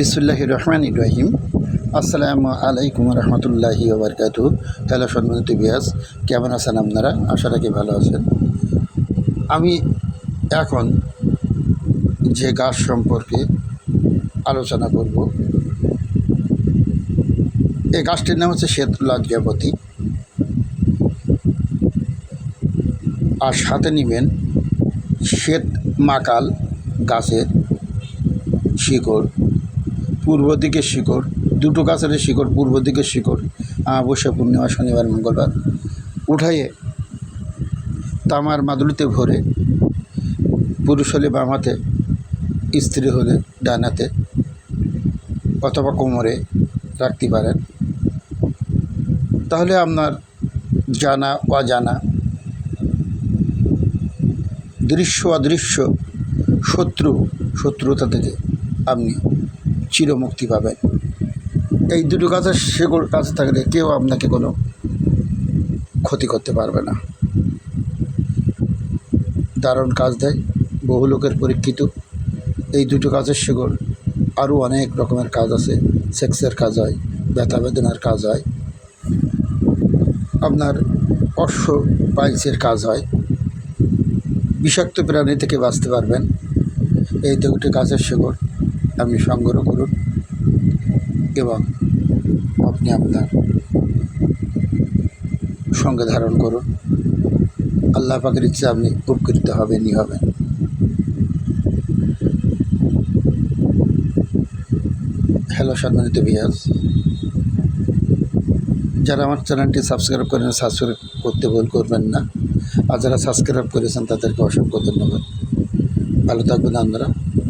বিসমুল্লাহ রহমান ইব্রাহিম আসসালামু আলাইকুম রহমতুল্লাহি ওবরকাত হ্যালো সম্মানিত বিয়াস কেমন আছেন আপনারা? আশা রাখি ভালো আছেন। আমি এখন যে গাছ সম্পর্কে আলোচনা করব, এই গাছটির নাম হচ্ছে শ্বেত লজ্জাপতি আর সাথে নেবেন শ্বেত মাকাল গাছের শিকড়। পূর্ব দিকের শিকড়, দুটো গাছের শিকড় পূর্ব দিকের শিকড় অবশ্যই পূর্ণিমা, শনিবার, মঙ্গলবার উঠাইয়ে তামার মাদুলিতে ভরে পুরুষ হলে বাম হাতে স্ত্রী হলে ডান হাতে অথবা কোমরে রাখতে পারেন। তাহলে আপনার জানা, অজানা দৃশ্য অদৃশ্য শত্রু, শত্রুতা থেকে আপনি চিরমুক্তি পাবেন। এই দুটো গাছের সেগুলো কাছে থাকলে কেউ আপনাকে কোনো ক্ষতি করতে পারবে না। দারুণ কাজ দেয়, বহু লোকের পরীক্ষিত। এই দুটো কাজের শিকড় আরও অনেক রকমের কাজ আছে। সেক্সের কাজ হয়, ব্যথা বেদনার কাজ হয়। আপনার অশ্ব পাইলসের কাজ হয়। বিষাক্ত প্রাণী থেকে বাঁচতে পারবেন। এই দুটি কাজের শিকড় আপনি সংগ্রহ করুন এবং আপনি আপনার সঙ্গে ধারণ করুন। আল্লাহ পাকের ইচ্ছে আপনি উপকৃত হবেনই হবেন। হ্যালো সম্মানিত বিয়াস যারা আমার চ্যানেলটি সাবস্ক্রাইব করেন, সাবস্ক্রাইব করতে ভুল করবেন না। আর যারা সাবস্ক্রাইব করেছেন, তাদেরকে অসংখ্য ধন্যবাদ। ভালো থাকবেন আপনারা।